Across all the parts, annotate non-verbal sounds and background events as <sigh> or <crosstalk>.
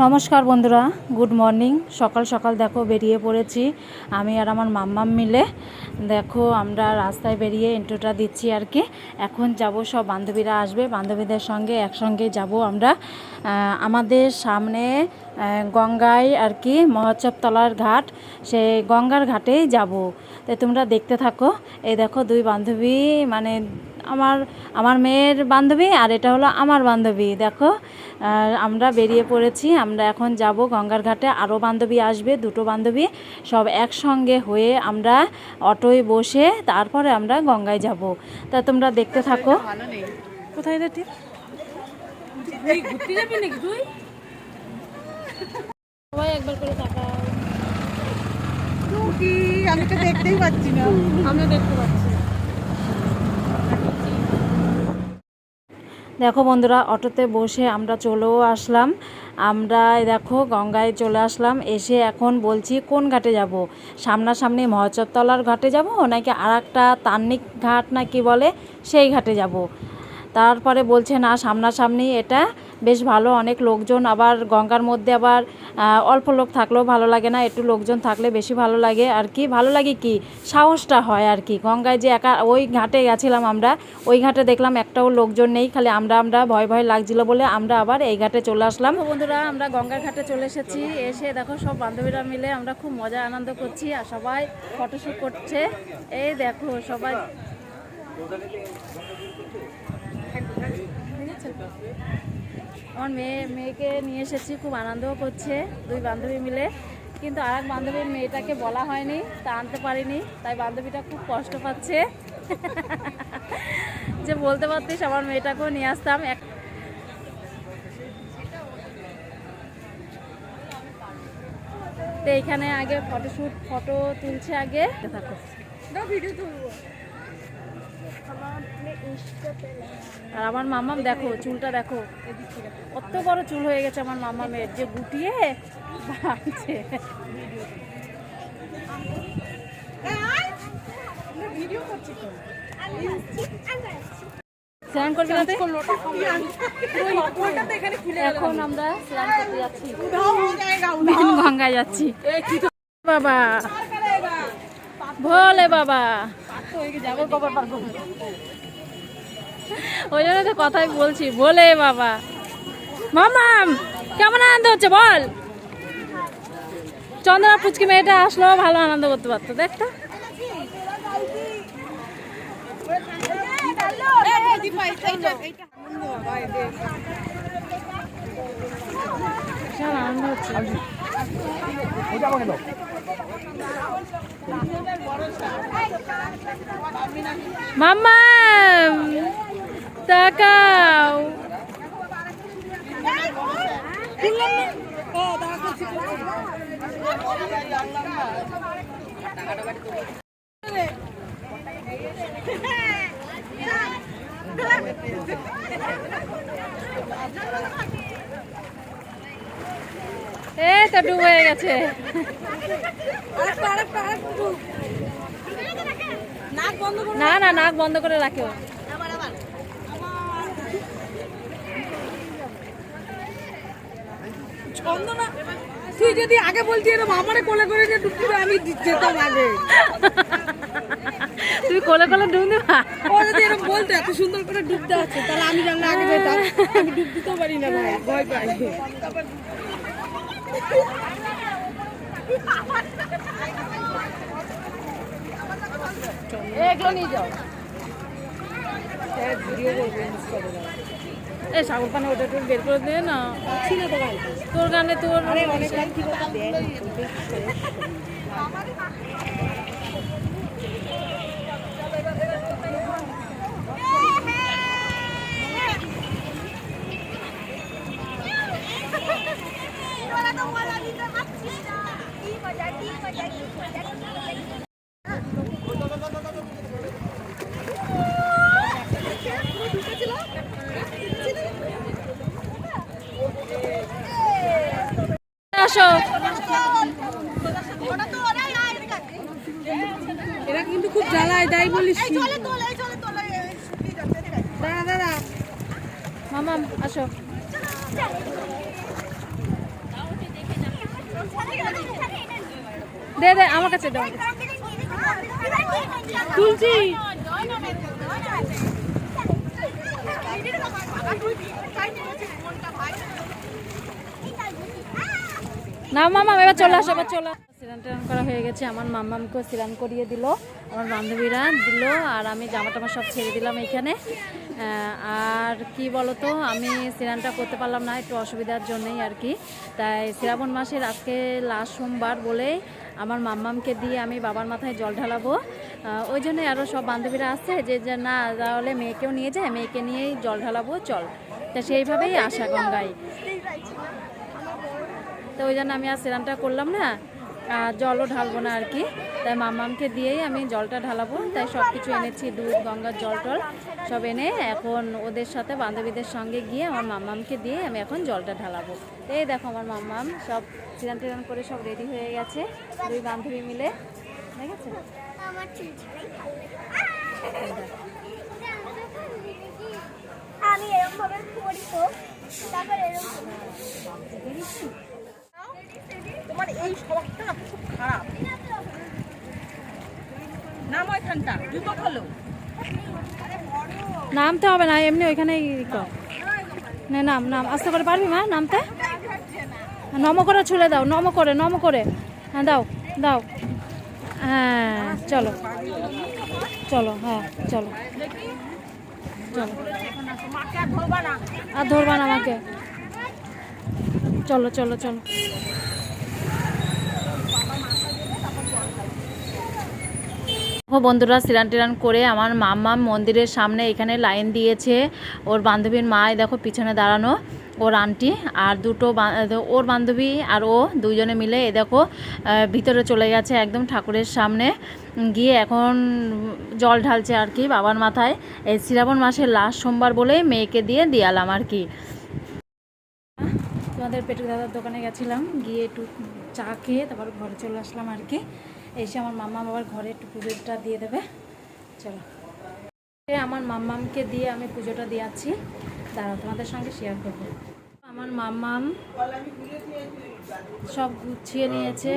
নমস্কার বন্ধুরা, good morning. সকাল সকাল দেখো বেরিয়ে পড়েছি। আমি আর আমার মাম্মাম মিলে। দেখো, আমরা রাস্তায় বেরিয়ে ইন্ট্রোটা দিচ্ছি আর কি। এখন যাব, সব বান্ধবীরা আসবে। বান্ধবীদের সঙ্গে একসঙ্গে যাব আমরা। আমাদের সামনে গঙ্গায় আর কি মহোৎসবতলার ঘাট। সেই গঙ্গার ঘাটেই যাব। তাই তোমরা দেখতে থাকো। এই দেখো, দুই বান্ধবী মানে আমার আমার মেয়ের বান্ধবী আর এটা হলো আমার বান্ধবী দেখো। আমরা বেরিয়ে পড়েছি আমরা এখন যাব গঙ্গার ঘাটে আরও বান্ধবী আসবে দুটো বান্ধবী সব একসঙ্গে হয়ে আমরা অটোয় বসে তারপরে আমরা গঙ্গায় যাব। তা তোমরা দেখতে থাকো। কোথায় রে ঘুরতে যাবি নাকি তুই? সবাই একবার করে তাকাও। আমি তো দেখতেই পাচ্ছি না। আমিও দেখতে পাচ্ছি। দেখো বন্ধুরা, অটোতে বসে আমরা চলেও আসলাম। আমরা দেখো গঙ্গায় চলে আসলাম, এসে এখন বলছি কোন ঘাটে যাব? সামনাসামনি মহাচরতলার ঘাটে যাব নাকি আর একটা তান্নিক ঘাট না কি বলে সেই ঘাটে যাব? তারপরে বলছে না, সামনাসামনি এটা বেশ ভালো, অনেক লোকজন আবার গঙ্গার মধ্যে আবার অল্প লোক থাকলেও ভালো লাগে না, একটু লোকজন থাকলে বেশি ভালো লাগে। আর কি, ভালো লাগে কি? সাহসটা হয় আর কি। গঙ্গায় যে একা, ওই ঘাটে গেছিলাম আমরা, ওই ঘাটে দেখলাম একটাও লোকজন নেই, খালি আমরা আমরা ভয় ভয় লাগছিল বলে আমরা আবার এই ঘাটে চলে আসলাম। বন্ধুরা, আমরা গঙ্গার ঘাটে চলে এসেছি। এসে দেখো সব বান্ধবীরা মিলে আমরা খুব মজা, আনন্দ করছি আর সবাই ফটোশ্যুট করছে। এই দেখো সবাই আমার মেয়ে মেয়েকে নিয়ে এসেছি খুব আনন্দও করছে দুই বান্ধবী মিলে। কিন্তু আর এক বান্ধবীর মেয়েটাকে বলা হয়নি তা আনতে পারিনি তাই বান্ধবীটা খুব কষ্ট পাচ্ছে। যে বলতে পারতিস আমার মেয়েটাকেও নিয়ে আসতাম। এক তো এইখানে আগে ফটোশ্যুট ফটো তুলছে আগে। থাকো ভিডিও তুলবো। আর আমার মামাম দেখো চুলটা দেখো কত বড় চুল হয়ে গেছে আমার মামামের যে গুটিয়ে বাড়ছে এখন আমরা গঙ্গায় যাচ্ছি। বাবা। ভোলে বাবা। ওই জন্য তো কথাই বলছি, বলে বাবা। মামাম কেমন আনন্দ হচ্ছে বল? চন্দ্রা পুচকি মেয়েটা আসলো, ভালো আনন্দ করতে পারতো দেখতো বিশাল আনন্দ হচ্ছে। মাম্মা তাকাও। এই তো ডুব হয়ে গেছে। না না নাক বন্ধ করে রাখো। তুই যদি আগে বলতি এরকম আমারে কোলে করে যে ডুব দিবে আমি যেতাম আগে। <laughs> তুই কোলে কোলে ডুব দিবা? ও যদি এরকম বলতো এত সুন্দর করে ডুবতে আছে তাহলে আমি জানলে আগে যেতাম। আমি ডুব দিতেও পারি না ভাই ভয় পাই। এগুলো নিয়ে যাও। এ সাগর পানে ওটা একটু বের করে দে না। ছিল তো তোর গানে তোর অনেক গান কি আসো এরা কিন্তু খুব জ্বালায় দেয় বলিস দাদা দাদা মামাম আসো। দে দে আমার কাছে দাও। তুলছি। তুলছি। না, মামা, এবার চলে আসো, এবার চলে। স্নান করা হয়ে গেছে, আমার মাম্মামকে স্নান করিয়ে দিল, আমার বান্ধবীরা দিল, আর আমি জামা টামা সব ছেড়ে দিলাম এইখানে আর কি বলতো, আমি স্নানটা করতে পারলাম না, একটু অসুবিধার জন্যই আর কি। তাই শ্রাবণ মাসের আজকে লাস্ট সোমবার বলেই আমার মাম্মামকে দিয়ে আমি বাবার মাথায় জল ঢালাবো। ওই জন্যই আরও সব বান্ধবীরা আসছে যে যে না, তাহলে মেয়েকেও নিয়ে যায়, মেয়েকে নিয়েই জল ঢালাবো, চল। তা সেইভাবেই আসা গঙ্গায়। তো ওই জন্য আমি আর স্নানটা করলাম না আর জলও ঢালবো না আর কি। তাই মামামকে দিয়েই আমি জলটা ঢালাবো। তাই সব কিছু এনেছি দুধ গঙ্গার জল টল সব এনে এখন ওদের সাথে বান্ধবীদের সঙ্গে গিয়ে আমার মামামকে দিয়ে আমি এখন জলটা ঢালাবো। এই দেখো আমার মামাম সব স্নান টিরান করে সব রেডি হয়ে গেছে দুই বান্ধবী মিলে। ঠিক আছে। আমি এরকম ভাবে করি তো তারপর এরকম তোমার এই স্বভাবটা খুব খারাপ। নাম ওইখানটা নামতে হবে না, এমনি ওইখানে কর না, নাম নাম। আস্তে করে পারবি মা নামতে? নম করে ছুলে দাও, নম করে নম করে। হ্যাঁ দাও দাও। হ্যাঁ চলো। চলো হ্যাঁ চলো। চলো। আর ধরবা না। আমাকে চলো চলো চলো। বন্ধুরা সিরান টিরান করে আমার মাম্মা মন্দিরের সামনে এখানে লাইন দিয়েছে। ওর বান্ধবীর মা দেখো পিছনে দাঁড়ানো, ওর আন্টি আর দুটো ওর বান্ধবী আর ও দুজনে মিলে এ দেখো ভিতরে চলে গেছে একদম ঠাকুরের সামনে। গিয়ে এখন জল ঢালছে আর কি বাবার মাথায়। এই শ্রাবণ মাসের লাস্ট সোমবার বলে মেয়েকে দিয়ে দিয়ালাম আর কি। তোমাদের পেটু দাদার দোকানে গেছিলাম, গিয়ে একটু চা খেয়ে তারপর ঘরে চলে আসলাম আর কি। এসে আমার মাম্মা বাবার ঘরে একটু পুজোটা দিয়ে দেবে। চলো। আমার মাম্মামকে দিয়ে আমি পুজোটা দিয়াচ্ছি দাঁড়াও তোমাদের সঙ্গে শেয়ার করব। আমার মাম্মাম সব গুছিয়ে নিয়েছে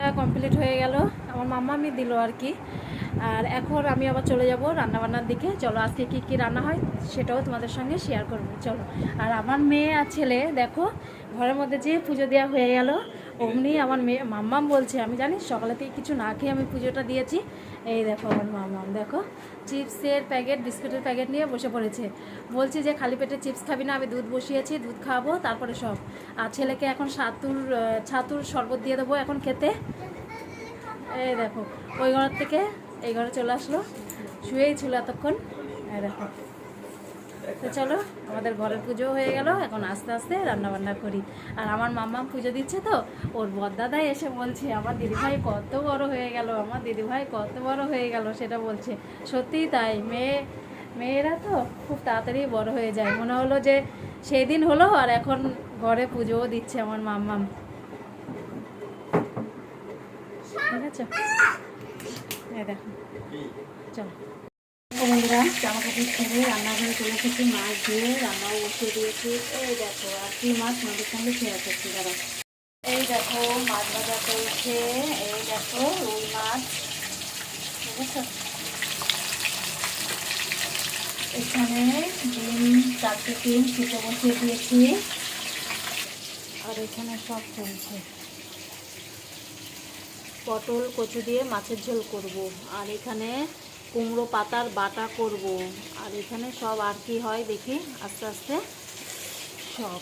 কমপ্লিট হয়ে গেল আমার মাম্মা আমি দিল আর কি। আর এখন আমি আবার চলে যাব রান্নাবান্নার দিকে। চলো, আজকে কি কি রান্না হয় সেটাও তোমাদের সঙ্গে শেয়ার করব। চলো। আর আমার মেয়ে আর ছেলে, দেখো, ঘরের মধ্যে যে পুজো দেওয়া হয়ে গেল, অমনি আমার মেয়ে, মাম্মাম বলছে, আমি জানি সকালে থেকে কিছু না খেয়ে আমি পুজোটা দিয়েছি। এই দেখো আমার মাম্মাম, দেখো, চিপসের প্যাকেট, বিস্কুটের প্যাকেট নিয়ে বসে পড়েছে। বলছে যে, খালি পেটে চিপস খাবি না, আমি দুধ বসিয়েছি, দুধ খাওয়াবো তারপরে সব। আর ছেলেকে এখন সাতুর ছাতুর শরবত দিয়ে দেবো এখন খেতে। এই দেখো, ওই ঘর থেকে এই ঘরে চলে আসলো। শুয়েই ছিল এতক্ষণ। এই দেখো। তো চলো, আমাদের ঘরের পুজো হয়ে গেল। এখন আস্তে আস্তে রান্না বান্না করি। আর আমার মাম্মা পুজো দিচ্ছে তো, ওর বদ্দাদাই এসে বলছে, আমার দিদিভাই কত বড় হয়ে গেল, আমার দিদিভাই কত বড় হয়ে গেল, সেটা বলছে। সত্যিই তাই, মেয়ে, মেয়েরা তো খুব তাড়াতাড়ি বড় হয়ে যায়। মনে হলো যে সেই দিন হলো আর এখন ঘরে পুজোও দিচ্ছে আমার মাম্মাম ঠিক আছে এই দেখো। চলো। বন্ধুরা জামা কাপড় ছেড়ে রান্নাঘরে চলে এসেছি। মাছ দিয়ে রান্নাও বসিয়ে দিয়েছি। এই দেখো, আর কি মাছ আমাদের সঙ্গে শেয়ার করছি দাদা এই দেখো, মাছ ভাজা চলছে। এই দেখো, রুই মাছ। বুঝেছ? এখানে ডিম, চারটে ডিম সিদ্ধ বসিয়ে দিয়েছি। আর এখানে সব চলছে। পটল, কচু দিয়ে মাছের ঝোল করব। আর এখানে কুমড়ো পাতার বাটা করব। আর এখানে সব আর কি হয় দেখি? আস্তে আস্তে সব।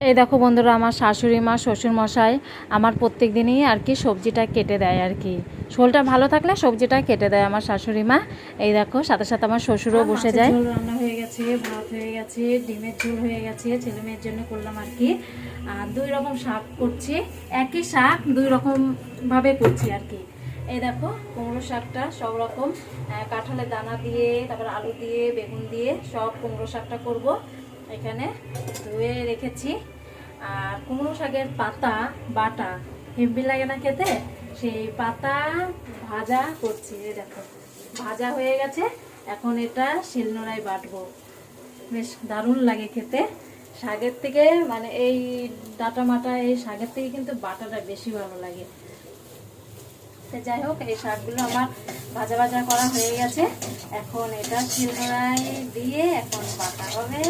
এই দেখো বন্ধুরা আমার শাশুড়ি মা শ্বশুর মশাই আমার প্রত্যেক দিনই আর কি সবজিটা কেটে দেয় আর কি। শোলটা ভালো থাকলে সবজিটা কেটে দেয় আমার শাশুড়ি মা। এই দেখো সাথে সাথে আমার শ্বশুরও বসে যায়। ঝোল রান্না হয়ে গেছে ভাত হয়ে গেছে ডিমের ঝোল হয়ে গেছে ছেলে মেয়ের জন্য করলাম আর কি। আর দুই রকম শাক করছি একই শাক দুই রকম ভাবে করছি আর কি। এই দেখো কুমড়ো শাকটা সব রকম কাঁঠালের দানা দিয়ে তারপর আলু দিয়ে বেগুন দিয়ে সব কুমড়ো শাকটা করব। এখানে ধুয়ে রেখেছি। আর কুমড়ো শাকের পাতা, বাটা হেভি লাগে না খেতে? সেই পাতা ভাজা করছি দেখো। ভাজা হয়ে গেছে। এখন এটা শিলনোড়ায় বাটবো। বেশ দারুণ লাগে খেতে। শাকের থেকে মানে এই ডাটা মাটা, এই শাকের থেকে কিন্তু বাটাটা বেশি ভালো লাগে। যাই হোক, এই শাকগুলো আমার ভাজা ভাজা করা হয়ে গেছে। এখন এটা শিলনোড়ায় দিয়ে এখন বাটা হবে।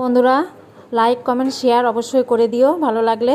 বন্ধুরা লাইক কমেন্ট শেয়ার অবশ্যই করে দিও ভালো লাগলে।